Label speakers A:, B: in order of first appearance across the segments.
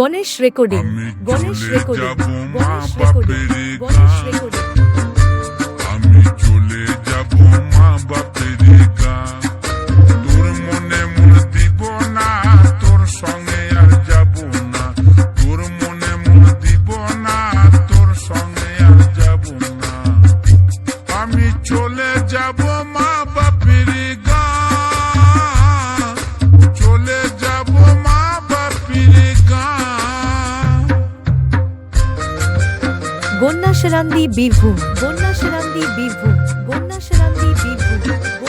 A: Ganesh recording Ganesh recording Ganesh recording Ganesh recording.
B: আমি চলে যাব মা বাপের
A: গন্যা সেরান্দি বীরভূম বন্যা সেরান্দি বীরভূম বন্যা সেরান্দি বীরভূম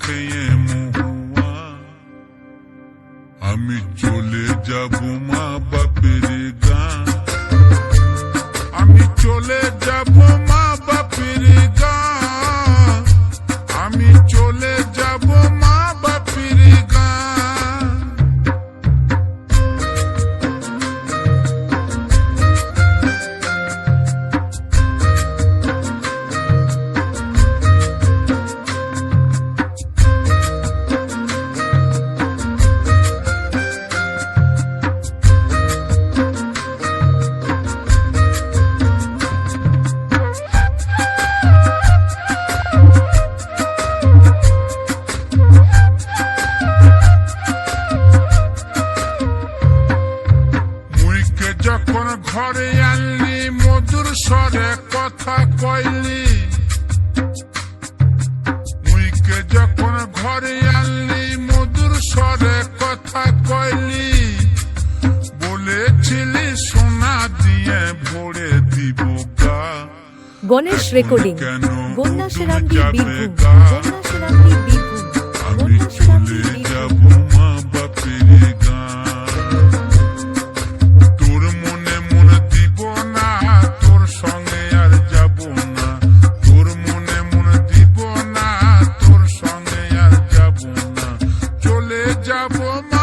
B: খেয়ে মহুয়া আমি চলে যাব মা বাপের গান আমি চলে যাব ঘরে আনলি মধুর স্বরে কথা কইলি। মুইকে যখন ঘরে আনলি মধুর স্বরে কথা কইলি। বলেছিলি সোনা দিয়ে ভরে দিব গা।
A: গণেশ রেকর্ডিং।
B: কেন
A: সেরান্দি
B: যাবে
A: বীরভূম।
B: গা?
A: গন্যা সেরান্দি বীরভূম।
B: আমি
A: গন্যা
B: job for a